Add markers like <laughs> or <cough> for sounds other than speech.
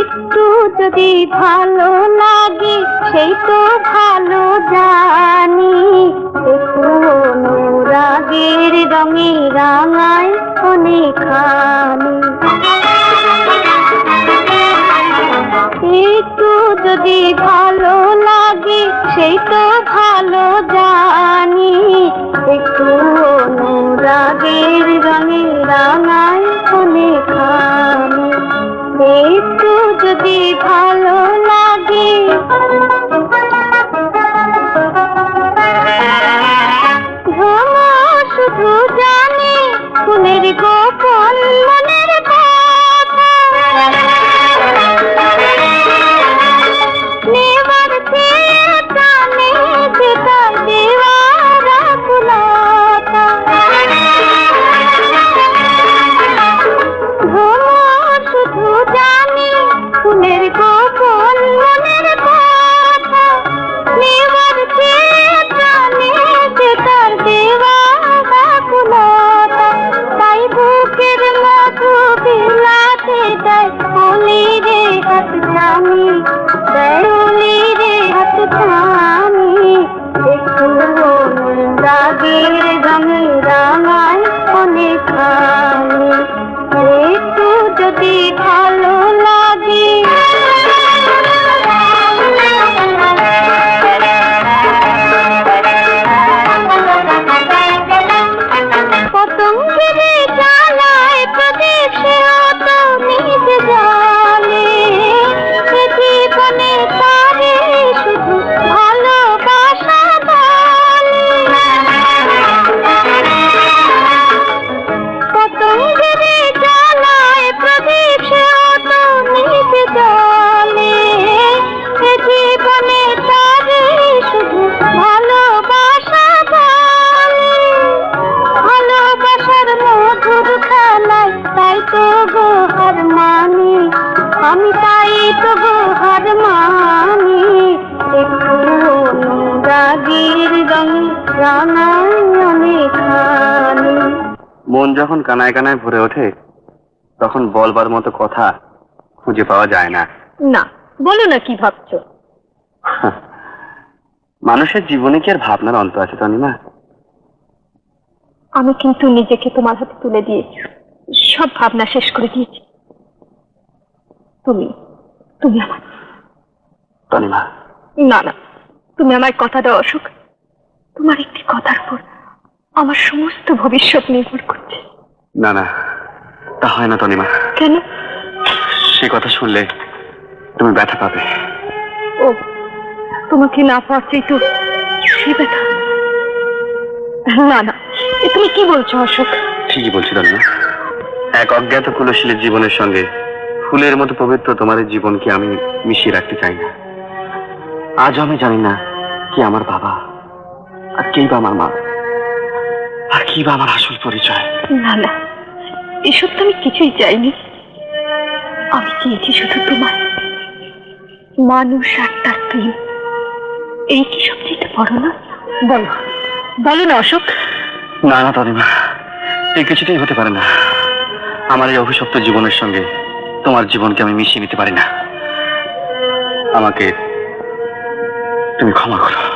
একটু যদি ভালো লাগে, সেই তো ভালো জানি। রাগের রঙে রাঙায় অনেকখানি। একটু যদি ভালো যদি ভালো লাগে। শুধু জানে ফুলের গোপন মনের যদি ভালো আমি তাই তো গো হার মানি একটু অনুরাগীর রঙ রাঙায় অনেকখানি মন যখন কানায় কানায় ভরে ওঠে তখন বলবার মতো কথা খুঁজে পাওয়া যায় না। না বলো না কি ভাবছ? <laughs> মানুষের জীবনে কি আর ভাবনার অন্ত আছে তনিমা? আমি কিন্তু নিজেকে তোমার হাতে তুলে দিয়েছি। সব ভাবনা শেষ করে দিয়েছি। তুমি তুমি আমার। তনিমা। না না তুমি আমার কথা দাও অশোক। তোমার একটি কথার উপর আমার সমস্ত ভবিষ্যৎ নির্ভর করছে। না না তা হয় না তনিমা। কেন? সে কথা শুনলে তুমি ব্যথা পাবে। ও তোমাকে না পাচ্ছেই তো সে ব্যথা। না না এ তুমি কি বলছো অশোক? ঠিকই বলছি তনিমা। এক অজ্ঞাত কুলশীলের জীবনের সঙ্গে ফুলের মতো পবিত্র তোমার জীবনকে আমি মিশিয়ে রাখতে চাই না। আজ আমি জানি না কি আমার বাবা আর কেই বা আমার মা। আর কি বা আমার আসল পরিচয়। না না এসব তো আমি কিছুই চাইনি। আমি চেয়েছি শুধু তোমার মানুষ আর তার প্রেম এই কি সবচেয়ে বড় না? বলো বলো না অশোক। না না তনিমা এই কিছুতেই হতে পারে না। আমার এই অভিশপ্ত জীবনের সঙ্গে তোমার জীবনকে আমি মিশিয়ে নিতে পারি না। আমাকে তুমি ক্ষমা করো।